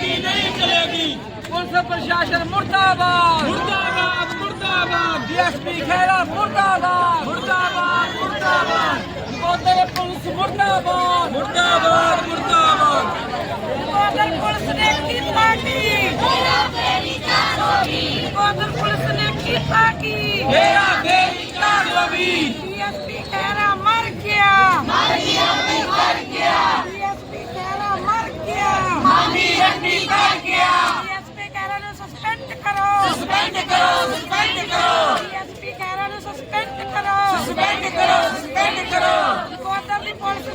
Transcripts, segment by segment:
चलेगी नहीं चलेगी पुलिस प्रशासन मुर्दाबाद मुर्दाबाद मुर्दाबाद डीएसपी खेड़ा मुर्दाबाद मुर्दाबाद मुर्दाबाद कोतर पुलिस मुर्दाबाद मुर्दाबाद मुर्दाबाद कोतर पुलिस ने की पार्टी मेरा तेरी जान होगी कोतर पुलिस ने की पार्टी मेरा तेरी जान होगी डीएसपी खेड़ा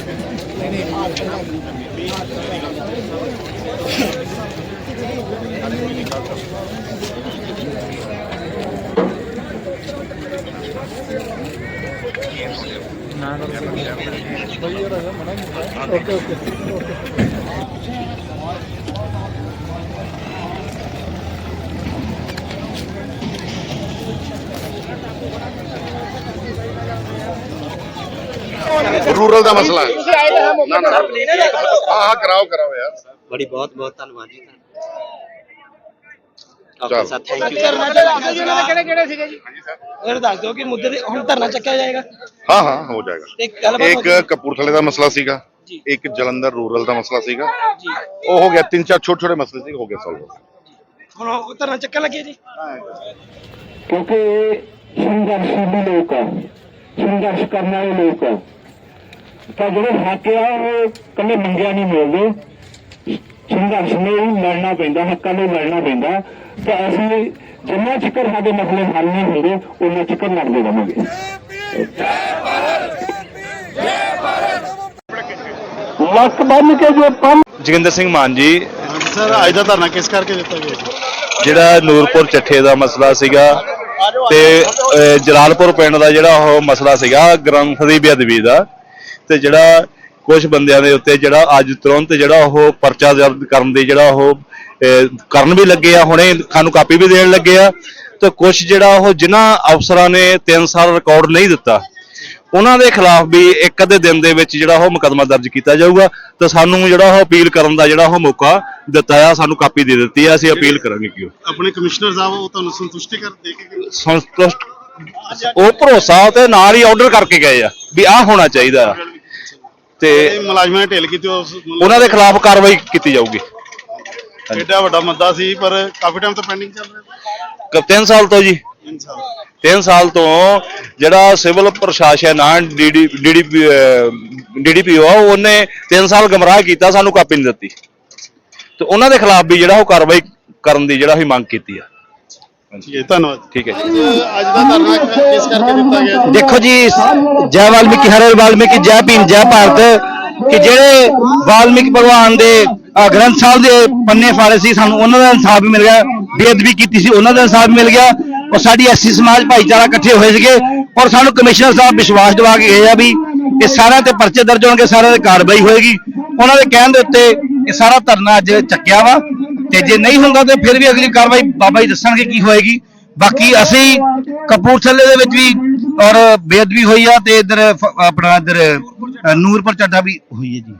ਨੇ ਕੀਤਾ ਕੀ ਮੇਰਾ ਫੇਰੀ 420 ਰੂਰਲ ਦਾ ਮਸਲਾ ਹੈ। ਨਾ ਨਾ। ਹਾਂ ਹਾਂ ਕਰਾਓ ਕਰਾਓ ਯਾਰ। ਬੜੀ ਬਹੁਤ ਬਹੁਤ ਧੰਨਵਾਦ ਜੀ ਚਲੋ। ਓਕੇ ਸਰ ਥੈਂਕ ਯੂ ਕਿਹੜੇ ਕਿਹੜੇ ਸੀਗੇ ਜੀ? ਹਾਂਜੀ ਸਰ। ਇਹ ਦੱਸ ਦਿਓ ਕਿ ਮੁੱਦੇ ਤੇ ਹੁਣ ਧਰਨਾ ਚੱਕਿਆ ਜਾਏਗਾ। ਹਾਂ ਹਾਂ ਹੋ ਜਾਏਗਾ। ਤੇ ਗੱਲਬਾਤ ਹੋ ਇੱਕ ਕਪੂਰਥਲੇ ਦਾ ਮਸਲਾ ਸੀਗਾ। ਇੱਕ ਜਲੰਧਰ ਰੂਰਲ ਦਾ ਮਸਲਾ ਸੀਗਾ। ਉਹ ਹੋ ਗਿਆ ਤਿੰਨ ਚਾਰ ਛੋਟੇ ਛੋਟੇ ਮਸਲੇ ਸੀ ਹੋ ਗਿਆ ਸੋਲਵ ਹੁਣ ਉਹ ਧਰਨਾ ਚੱਕਣ ਲੱਗੇ ਜੀ। ਕਿਉਂਕਿ ਇਹ ਸੰਘਰਸ਼ੀਲੀ ਲੋਕ ਸੰਘਰਸ਼ ਕਰਨ ਵਾਲੇ ਲੋਕ ਆ। ਤਾਂ ਜਿਹੜੇ ਹੱਕ ਆ ਉਹ ਕੱਲੇ ਮੰਗਿਆ ਨਹੀਂ ਮਿਲਦੇ। ਸੰਘਰਸ਼ ਲਈ ਲੜਨਾ ਪੈਂਦਾ ਹੱਕਾਂ ਲਈ ਲੜਨਾ ਪੈਂਦਾ। ਤਾਂ ਅਸੀਂ ਜਿੰਨਾ ਚਿਕਰ ਸਾਡੇ ਮਸਲੇ ਹੱਲ ਨਹੀਂ ਹੁੰਦੇ ਉਹਨਾਂ ਚਿਕਰ ਲੜਦੇ ਰਹਾਂਗੇ। ਲੱਕ ਬੰਨ ਕੇ ਜੇ ਪੰਨ ਜੋਗਿੰਦਰ ਸਿੰਘ ਮਾਨ ਜੀ ਸਰ ਅੱਜ ਦਾ ਧਰਨਾ ਕਿਸ ਕਰਕੇ ਦਿੱਤਾ ਗਿਆ? ਜਿਹੜਾ ਨੂਰਪੁਰ ਚੱਠੇ ਦਾ ਮਸਲਾ ਸੀਗਾ ਤੇ ਜਲਾਲਪੁਰ ਪਿੰਡ ਦਾ ਜਿਹੜਾ ਉਹ ਮਸਲਾ ਸੀਗਾ ਗ੍ਰੰਥ ਦੀ ਬੇਅਦਬੀ ਦਾ। ਤੇ ਜਿਹੜਾ ਕੁਝ ਬੰਦਿਆਂ ਦੇ ਉੱਤੇ ਜਿਹੜਾ ਅੱਜ ਤੁਰੰਤ ਜਿਹੜਾ ਉਹ ਪਰਚਾ ਦਰਜ ਕਰਨ ਦੀ ਜਿਹੜਾ ਉਹ ਕਰਨ ਵੀ ਲੱਗੇ ਆ ਹੁਣੇ ਸਾਨੂੰ ਕਾਪੀ ਵੀ ਦੇਣ ਲੱਗੇ ਆ। ਤੇ ਕੁਝ ਜਿਹੜਾ ਉਹ ਜਿਨ੍ਹਾਂ ਅਫਸਰਾਂ ਨੇ 3 ਸਾਲ ਰਿਕਾਰਡ ਨਹੀਂ ਦਿੱਤਾ ਉਹਨਾਂ ਦੇ ਖਿਲਾਫ ਵੀ ਇੱਕ ਅੱਧੇ ਦਿਨ ਦੇ ਵਿੱਚ ਜਿਹੜਾ ਉਹ ਮੁਕੱਦਮਾ ਦਰਜ ਕੀਤਾ ਜਾਊਗਾ। ਤੇ ਸਾਨੂੰ ਜਿਹੜਾ ਉਹ ਅਪੀਲ ਕਰਨ ਦਾ ਜਿਹੜਾ ਉਹ ਮੌਕਾ ਦਿੱਤਾ ਆ ਸਾਨੂੰ ਕਾਪੀ ਦੇ ਦਿੱਤੀ ਆ ਅਸੀਂ ਅਪੀਲ ਕਰਾਂਗੇ ਕਿ ਉਹ। ਆਪਣੇ ਕਮਿਸ਼ਨਰ ਸਾਹਿਬ ਉਹ ਤੁਹਾਨੂੰ ਸੰਤੁਸ਼ਟੀ ਕਰ ਦੇ ਕੇ ਸੰਤੁਸ਼ਟ ਉਹ ਭਰੋਸਾ ਤੇ ਨਾਲ ਹੀ ਆਰਡਰ ਕਰਕੇ ਗਏ ਆ ਵੀ ਆਹ ਹੋਣਾ ਚਾਹੀਦਾ। ਆ। ਤੇ ਮੁਲਾਜ਼ਮਾਂ ਨੇ ਢਿੱਲ ਕੀਤੀ ਉਸ ਉਹਨਾਂ ਦੇ ਖਿਲਾਫ ਕਾਰਵਾਈ ਕੀਤੀ ਜਾਊਗੀ। ਐਡਾ ਵੱਡਾ ਮੁੱਦਾ ਸੀ ਪਰ ਕਾਫੀ ਟਾਈਮ ਤੋਂ ਪੈਂਡਿੰਗ ਚੱਲ ਰਿਹਾ। ਕਪਤਾਨ ਸਾਲ ਤੋਂ ਜੀ। ਇਨਸਾਨ 3 ਸਾਲ ਤੋਂ ਜਿਹੜਾ ਸਿਵਲ ਪ੍ਰਸ਼ਾਸਨ ਆ ਡੀਡੀ ਡੀਡੀਪੀ ਡੀਡੀਪੀਓ ਆ ਉਹਨੇ 3 ਸਾਲ ਗਮਰਾਹ ਕੀਤਾ ਸਾਨੂੰ ਕਾਪੀ ਨਹੀਂ ਦਿੱਤੀ। ਤੇ ਉਹਨਾਂ ਦੇ ਖਿਲਾਫ ਵੀ ਜਿਹੜਾ ਉਹ ਕਾਰਵਾਈ ਕਰਨ ਦੀ ਜਿਹੜਾ ਅਸੀਂ ਮੰਗ ਕੀਤੀ ਆ। ਠੀਕ ਹੈ ਧੰਨਵਾਦ। ਠੀਕ ਹੈ ਜੀ। ਅੱਜ ਦਾ ਧਰਨਾ ਕਿਸ ਕਰਕੇ ਦਿੱਤਾ ਗਿਆ ਜੀ? ਦੇਖੋ ਜੀ ਜੈ ਵਾਲਮੀਕੀ ਹਰੇ ਵਾਲਮੀਕੀ ਜੈ ਭੀਮ ਜੈ ਭਾਰਤ ਕਿ ਜਿਹੜੇ ਵਾਲਮੀਕੀ ਭਗਵਾਨ ਦੇ ਗ੍ਰੰਥ ਸਾਹਿਬ ਦੇ ਪੰਨੇ ਫਾੜੇ ਸੀ ਸਾਨੂੰ ਉਹਨਾਂ ਦਾ ਇਨਸਾਫ ਮਿਲ ਗਿਆ ਬੇਅਦਬੀ ਕੀਤੀ ਸੀ ਉਹਨਾਂ ਦਾ ਇਨਸਾਫ ਮਿਲ ਗਿਆ ਔਰ ਸਾਡੀ ਐਸਸੀ ਸਮਾਜ ਭਾਈਚਾਰਾ ਇਕੱਠੇ ਹੋਏ ਸੀਗੇ ਔਰ ਸਾਨੂੰ ਕਮਿਸ਼ਨਰ ਸਾਹਿਬ ਵਿਸ਼ਵਾਸ ਦਿਵਾ ਕੇ ਗਏ ਆ ਵੀ ਇਹ ਸਾਰਿਆਂ ਤੇ ਪਰਚੇ ਦਰਜ ਹੋਣਗੇ ਸਾਰਿਆਂ ਤੇ ਕਾਰਵਾਈ ਹੋਏਗੀ। ਉਹਨਾਂ ਦੇ ਕਹਿਣ ਦੇ ਉੱਤੇ ਇਹ ਸਾਰਾ ਧਰਨਾ ਅੱਜ ਚੱਕਿਆ ਵਾ ਤੇ ਜੇ ਨਹੀਂ ਹੁੰਦਾ ਤੇ ਫਿਰ ਵੀ ਅਗਲੀ ਕਾਰਵਾਈ ਬਾਬਾ ਜੀ ਦੱਸਣਗੇ ਕੀ ਹੋਏਗੀ। ਬਾਕੀ ਅਸੀਂ ਕਪੂਰਥਲੇ ਦੇ ਵਿੱਚ ਵੀ ਔਰ ਬੇਅਦਬੀ ਹੋਈ ਆ ਤੇ ਇਧਰ ਆਪਣਾ ਇਧਰ ਨੂਰਪੁਰ ਚੱਡਾ ਵੀ ਹੋਈ ਹੈ ਜੀ।